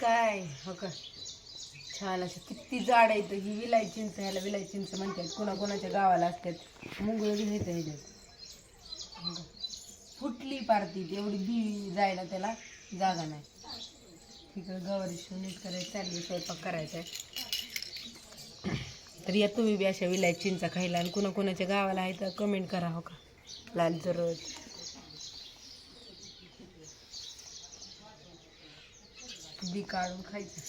काय? हो का? छान असं किती जाड आहे ही विलायचिंच ह्याला विलाय चिंच म्हणतात. कुणा कुणाच्या गावाला असतात. मुंगळ घेत ह्याच्यात हो का? फुटली पारती एवढी बी जायला त्याला जागा नाही. तिकडं गवारी नीट करायचं चालली स्वयंपाक करायचा आहे. तर या तुम्ही बी अशा विलाय चिंचा खायला आणि कुणाकुणाच्या गावाला आहे तर कमेंट करा हो का? लाल जरूर बी काढून खायचं.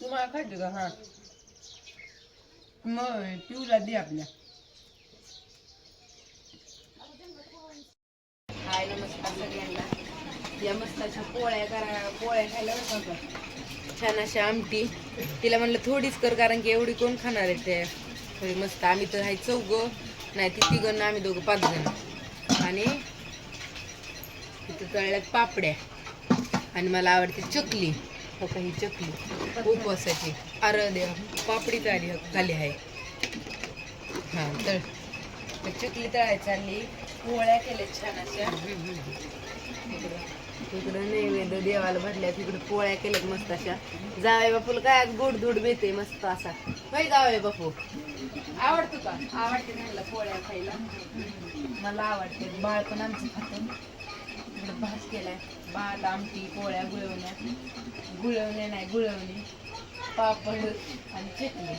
तुम्हाला खायचं का? हा. मग पिऊला दे आपल्या. हाय नमस्कार सगळ्यांना. या मस्ताच्या पोळ्या करा पोळ्या खायला छान अशी आमटी. तिला म्हणलं थोडीच कर कारण की एवढी कोण खाणार आहे ते? थोडी मस्त. आम्ही तर आहे चौघ नाही ती तिघं आम्ही दोघं पाच जण. आणि तिथं तळल्यात पापड्या. आणि मला आवडते चकली. हो का ही चकली. उपवासाची. अरे देवा पापडी आली झाली आहे. हां तळ. चकली तळायची चालली पोळ्या केल्या छान अशा. तिकडं नैवेद्य देवाला भरल्या तिकडं पोळ्या केल्यात मस्त अशा. जावे बापूला काय गोड धोड बेते मस्त असा. होय जावे बापू? आवडतो का? आवडते पोळ्या खायला. मला आवडते. बाळ पण आमचं खातं. इकडं भात केलाय. भात आमटी पोळ्या गुळवण्या. गुळवण्या नाही गुळवणी. पापड आणि चटणी.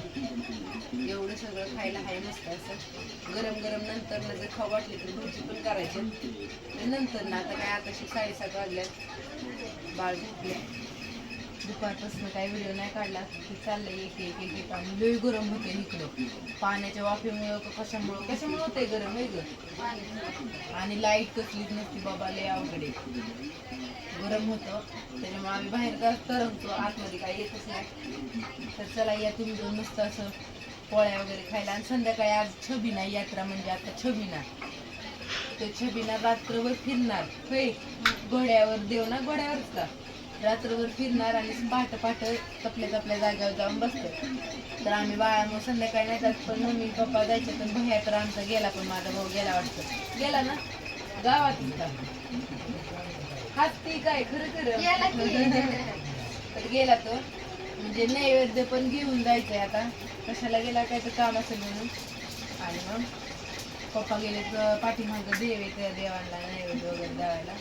एवढं सगळं खायला आहे मस्त असं. गरम गरम नंतर ना जर खाऊ वाटली तर भजी पण करायची. नंतर ना आता काय आता साडेसात वाजल्या बाळ झोपले दुपारपासून काही व्हिडिओ नाही काढला. की चाललंय एक एक एक एक. आणि लई गरम होते इकडं. पाण्याच्या वाफेमुळं का कशामुळं? कशामुळं होते गरम? आहे ग? आणि लाइट कसलीच नसती बाबा लय अवघड आहे. गरम होतं. त्याच्यामुळे आम्ही बाहेर का तरंगतो. आतमध्ये काही येतच नाही. तर चला या तुम्ही दोन मस्त असं पोळ्या वगैरे खायला. आणि संध्याकाळी आज छबिना यात्रा म्हणजे आता छबिना. तो छबिना रात्रभर फिरणार. होय? घोड्यावर देव ना घोड्यावरच? का रात्रभर फिरणार आणि पाठ पाठ तपल्या तपल्या जागेवर जाऊन बसतो तर आम्ही बाळा मग संध्याकाळी नाही जात पण मम्मी पप्पा जायचे तर भैया तर आमचा गेला पण माझा भाऊ गेला वाटतं. गेला ना? गावात का हसती काय खरं खरं तर. गेला तो. म्हणजे नैवेद्य पण घेऊन जायचंय आता. कशाला गेला काय तर काम असेल म्हणून. आणि मग पप्पा गेले तर पाठीमागं देव त्या देवाला नैवेद्य वगैरे द्यावायला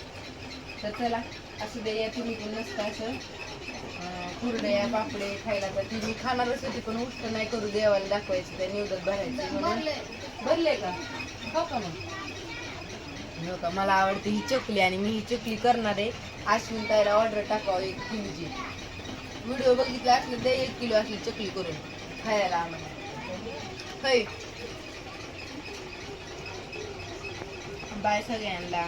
तर चला असं दे या तुम्ही पण नसतं असं. कुरडया पापडे खायला तर ती मी खाणारच होती पण उष्ट नाही करू देवाला दाखवायचं त्या निवडत भरायचं म्हणून. भरले. का? हो का मग? हो का? मला आवडते ही चकली आणि मी ही चकली करणार आहे. अश्विन ताईला ऑर्डर टाकावं एक किलोची. व्हिडिओ बघितला असलं ते एक किलो असली चकली करून खायला आम्हाला. बाय सगळ्यांना.